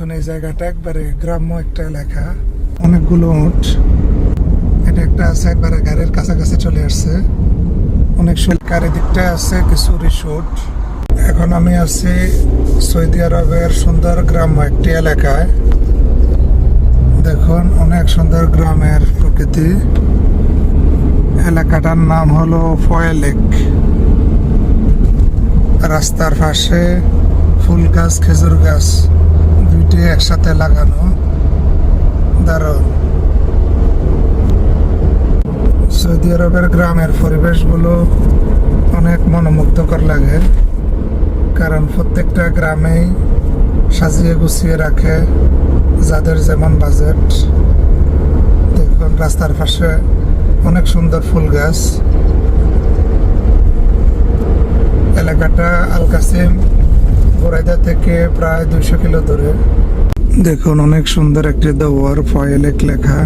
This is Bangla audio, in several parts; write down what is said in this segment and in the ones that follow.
এখন এই জায়গাটা একবারে গ্রাম্য একটা এলাকা। অনেকগুলো উঠ এটা একটা একবারে গাড়ির কাছাকাছি চলে আসছে। অনেক সুন্দর দিকটা আছে কিছু রিসোর্ট এখন আমি আছি সৌদি আরবের সুন্দর গ্রাম্য একটি এলাকায়। দেখুন, অনেক সুন্দর গ্রামের প্রকৃতি। এলাকাটার নাম হলো ফয়েলেক রাস্তার পাশে ফুল গাছ, খেজুর গাছ। দুইটি একসাথে লাগানো। দারুণ। সৌদি আরবের গ্রামের পরিবেশগুলো অনেক মনোমুগ্ধকর লাগে, কারণ প্রত্যেকটা গ্রামেই সাজিয়ে গুছিয়ে রাখে যাদের যেমন বাজেট। দেখুন, রাস্তার পাশে অনেক সুন্দর ফুল গাছ। এলাকাটা আল গোরাইদা থেকে প্রায় দুইশো কিলো দূরে। দেখুন, অনেক সুন্দর একটি দৌড় ফয়েলেক লেখা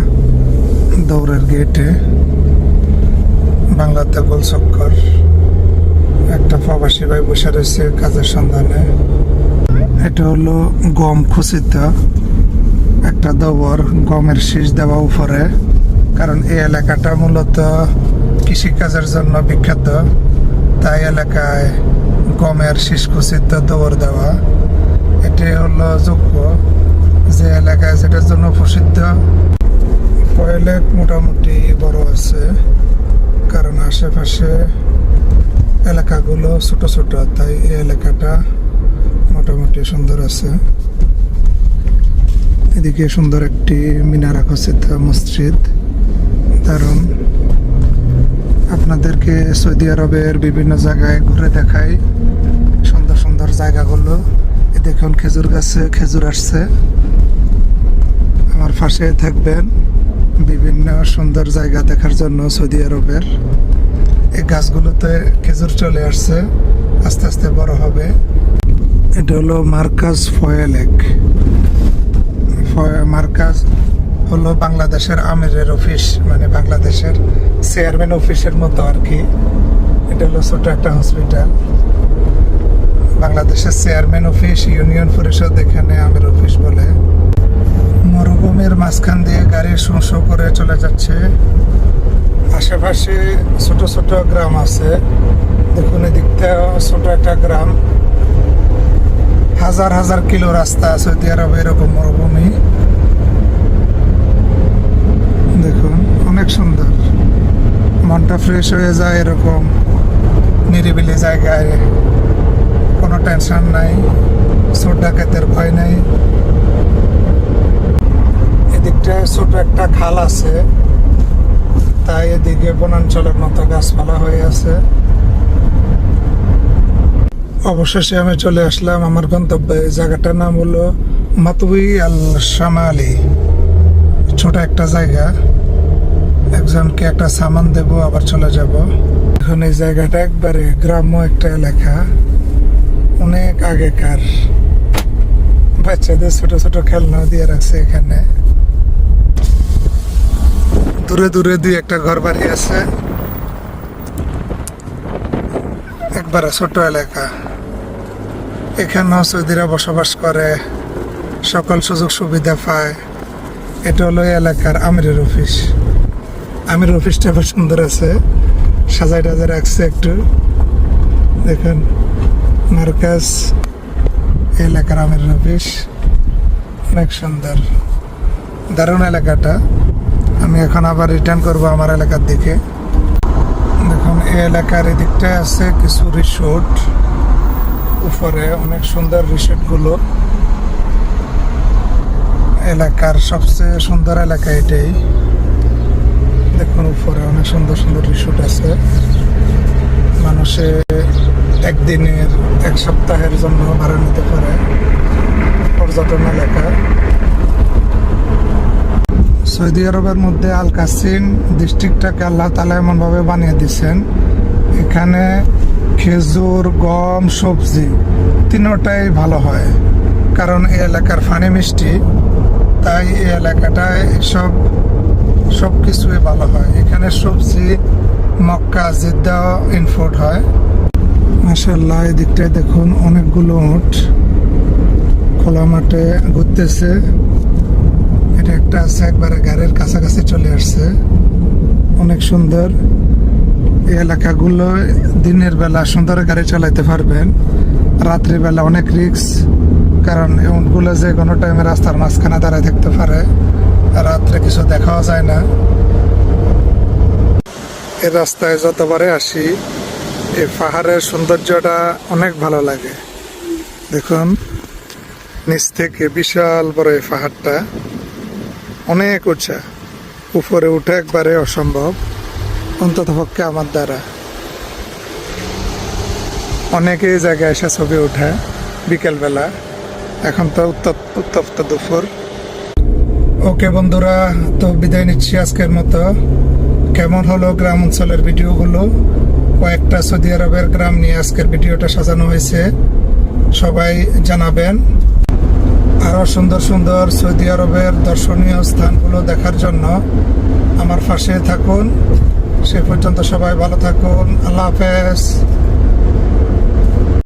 দৌড়ের গেটে। বাংলাতে গোল চক্কর একটা প্রবাসী ভাই বসে রয়েছে কাজের সন্ধানে। এটা হলো গম খুচিত। একটা দবর গমের শীষ দেওয়া উপরে। কারণ এই এলাকাটা মূলত কৃষিকাজের জন্য বিখ্যাত। তাই এলাকায় গমের শীষ খুচিত দবর দেওয়া, এটি হলো যোগ্য যে এলাকায় যেটার জন্য প্রসিদ্ধ। পয়লেক মোটামুটি বড় আছে, কারণ আশেপাশে এলাকাগুলো ছোট ছোট, তাই এই এলাকাটা মোটামুটি সুন্দর আছে। এদিকে সুন্দর একটি মিনারা আকর্ষিত মসজিদ, দারুণ। আপনাদেরকে সৌদি আরবের বিভিন্ন জায়গায় ঘুরে দেখাই। সুন্দর সুন্দর জায়গাগুলো। এই দেখুন খেজুর গাছে খেজুর আসছে। আমার পাশে থাকবেন বিভিন্ন সুন্দর জায়গা দেখার জন্য সৌদি আরবের। এই গাছগুলোতে খেজুর চলে আসছে। আস্তে আস্তে বড় হবে। এটা হলো মার্কাজ ফয়েলেক। ফয়- মার্কাজ হলো বাংলাদেশের আমিরের অফিস মানে বাংলাদেশের চেয়ারম্যান অফিসের মতো আর কি। এটা হলো ছোট একটা হসপিটাল বাংলাদেশের চেয়ারম্যান অফিস, ইউনিয়ন পরিষদ, এখানে আমির অফিস বলে। মরুভূমির মাঝখান দিয়ে গাড়ি শো শো করে চলে যাচ্ছে। আশেপাশে ছোট ছোট গ্রাম আছে। দেখুন এদিকটা ছোট একটা গ্রাম। হাজার হাজার কিলো রাস্তা সৌদি আরবে, এরকম মরুভূমি দেখুন অনেক সুন্দর। মনটা ফ্রেশ হয়ে যায় এরকম। নিরিবিলি জায়গায়। কোনো টেনশন নাই। চোর ডাকাতের ভয় নাই। এদিকটায় ছোট একটা খাল আছে। তাই এদিকে বনাঞ্চলের মতো গাছপালা হয়ে আছে। অবশেষে আমি চলে আসলাম আমার গন্তব্যে। জায়গাটার নাম হলো মাতুই আল শামালি ছোট একটা জায়গা। একজনকে একটা সামান দেব, আবার চলে যাব। এখন এই জায়গাটা একবারে গ্রাম্য একটা এলাকা। অনেক আগেকার। বাচ্চাদের ছোট ছোট খেলনা দিয়ে রাখছে এখানে। দূরে দূরে দুই একটা ঘর বাড়ি আছে। একবারে ছোট এলাকা। এখানেও সৌদিরা বসবাস করে। সকল সুযোগ সুবিধা পায়। এটা হলো এলাকার আমিরের অফিস। আমির অফিসটা বেশ সুন্দর আছে। সাজাই টাজাই রাখছে একটু। দেখুন, মার্কাজ এই এলাকার আমিরের অফিস। অনেক সুন্দর। দারুণ এলাকাটা। আমি এখন আবার রিটার্ন করব আমার এলাকার দিকে। দেখুন, এই এলাকার এদিকটায় আছে কিছু রিসোর্ট উপরে অনেক সুন্দর রিসোর্টগুলো এলাকার সবচেয়ে সুন্দর এলাকা এটাই। দেখুন, উপরে অনেক সুন্দর সুন্দর রিসোর্ট আছে। মানুষে একদিনের এক সপ্তাহের জন্য ভাড়া নিতে পারে। পর্যটন এলাকা। সৌদি আরবের মধ্যে আল কাসিম ডিস্ট্রিক্টটাকে আল্লাহ তালা এমনভাবে বানিয়ে দিয়েছেন। এখানে খেজুর, গম, সবজি তিনোটাই ভালো হয়। কারণ এই এলাকার ফানি মিষ্টি। তাই এই এলাকাটায় সব সব কিছুই ভালো হয়। এখানে সবজি, মক্কা, জিদ্দা, ইনফোর্ট হয়। মাসাল্লাহ এদিকটায় দেখুন অনেকগুলো উঠ খোলা মাঠে ঘুরতেছে। এটা একটা আছে, একবারে গাড়ির কাছাকাছি চলে আসছে। অনেক সুন্দর। এই এলাকাগুলো দিনের বেলা সুন্দর গাড়ি চালাইতে পারবেন। রাত্রিবেলা অনেক রিক্স কারণ এমনগুলো যে কোনো টাইমে রাস্তার মাঝখানে দাঁড়ায় থাকতে পারে। রাত্রে কিছু দেখাও যায় না। এই রাস্তায় যতবারে আসি, এই পাহাড়ের সৌন্দর্যটা অনেক ভালো লাগে। দেখুন, নিচ থেকে বিশাল বড় এই পাহাড়টা। অনেক উঁচা। উপরে উঠে একবারে অসম্ভব। অন্তত পক্ষে আমার দ্বারা। অনেকে জায়গায় এসে ছবি ওঠে। বিকেলবেলা। এখন তো উত্তপ্ত দুপুর। ওকে বন্ধুরা, তো বিদায় নিচ্ছি আজকের মতো। কেমন হলো গ্রাম অঞ্চলের ভিডিওগুলো? কয়েকটা সৌদি আরবের গ্রাম নিয়ে আজকের ভিডিওটা সাজানো হয়েছে। সবাই জানাবেন। আরও সুন্দর সুন্দর সৌদি আরবের দর্শনীয় স্থানগুলো দেখার জন্য আমার পাশে থাকুন। সে পর্যন্ত সবাই ভালো থাকুন। আল্লাহ হাফেজ।